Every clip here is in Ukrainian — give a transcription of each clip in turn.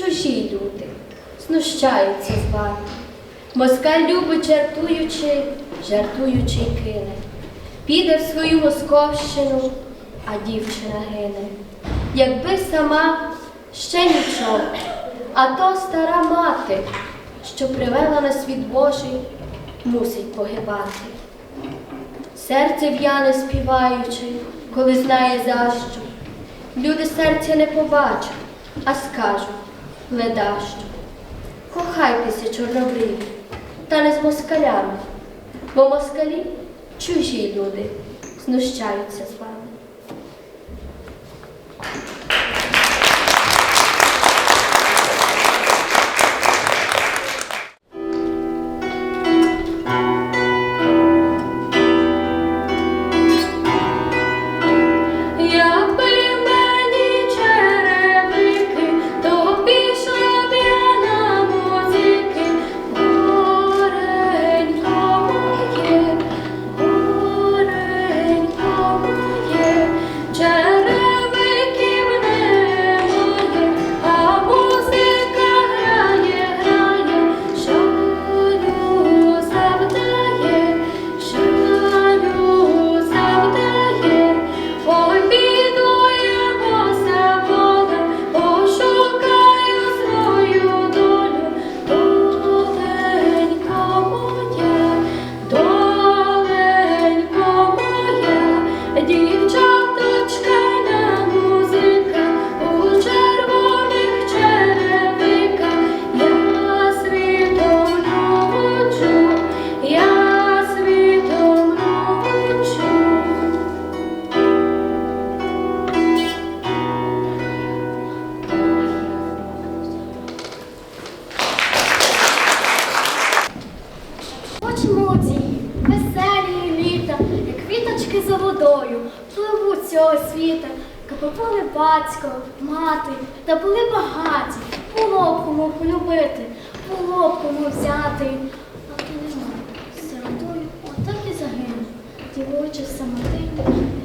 чужі люди, знущаються з вами. Москаль любить жартуючи, жартуючи й кине. Піде в свою московщину, а дівчина гине. Якби сама ще нічого, а то стара мати, що привела на світ Божий, мусить погибати. Серце в'яне співаючи, коли знає за що. Люди серця не побачать, а скажуть ледащо. Кохайтеся, чорнобриві, та не з москалями, бо москалі чужі люди знущаються з вами. З Капополи батько, мати, та були багаті, було б кому полюбити, було б кому взяти. А то нема, сиротою отак і загинув, дівочі самоти,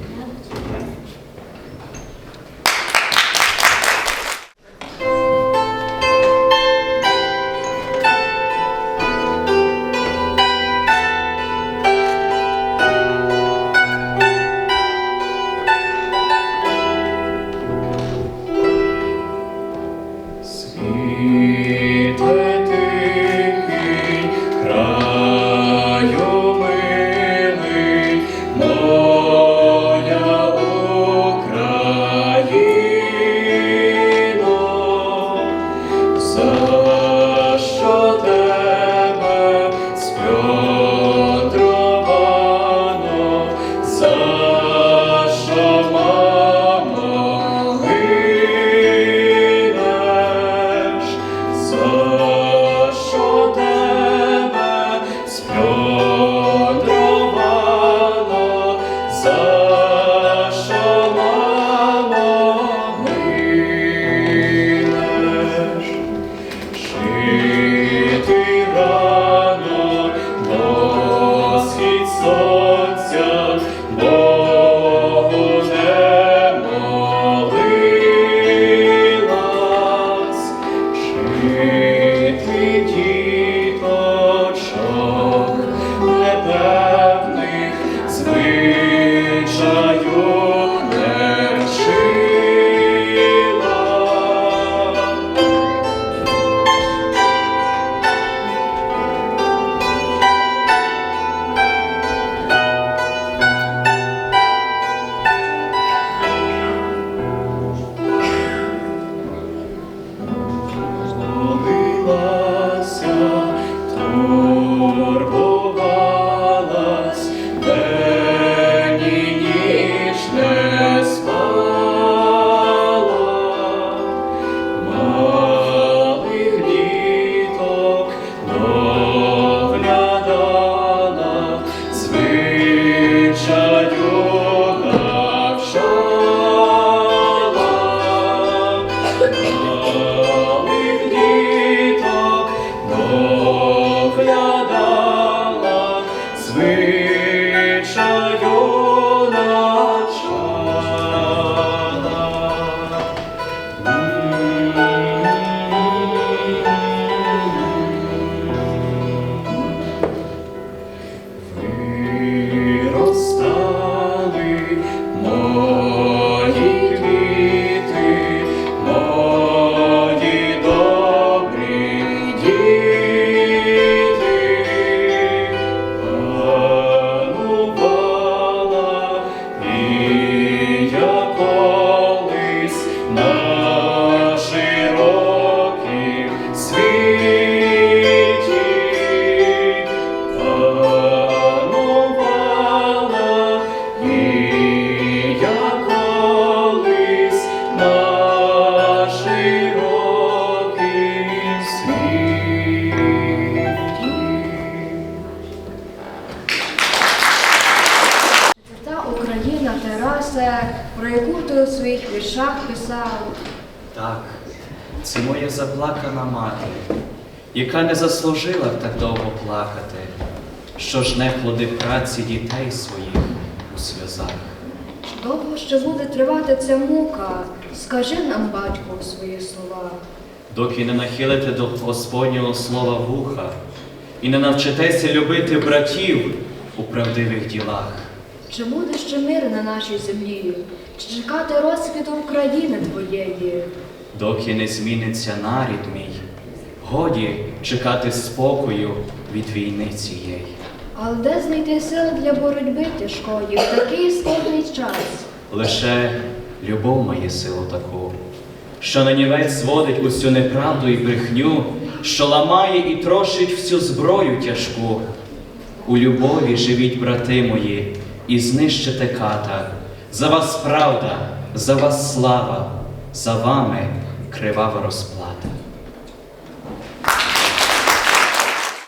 Так, це моя заплакана мати, яка не заслужила так довго плакати, що жне плоди праці дітей своїх у сльозах. Довго ще буде тривати ця мука? Скажи нам, батько, у своїх словах. доки не нахилите до Господнього слова вуха і не навчитеся любити братів у правдивих ділах. Чи буде ще мир на нашій землі? Чи чекати розквіту України твоєї? Доки не зміниться нарід мій, годі чекати спокою від війни цієї. Але де знайти сили для боротьби тяжкої в такий складний час? Лише любов має силу таку, що на нівець зводить усю неправду і брехню, що ламає і трошить всю зброю тяжку. У любові живіть, брати мої, і знищите ката. За вас правда, за вас слава, за вами кривава розплата.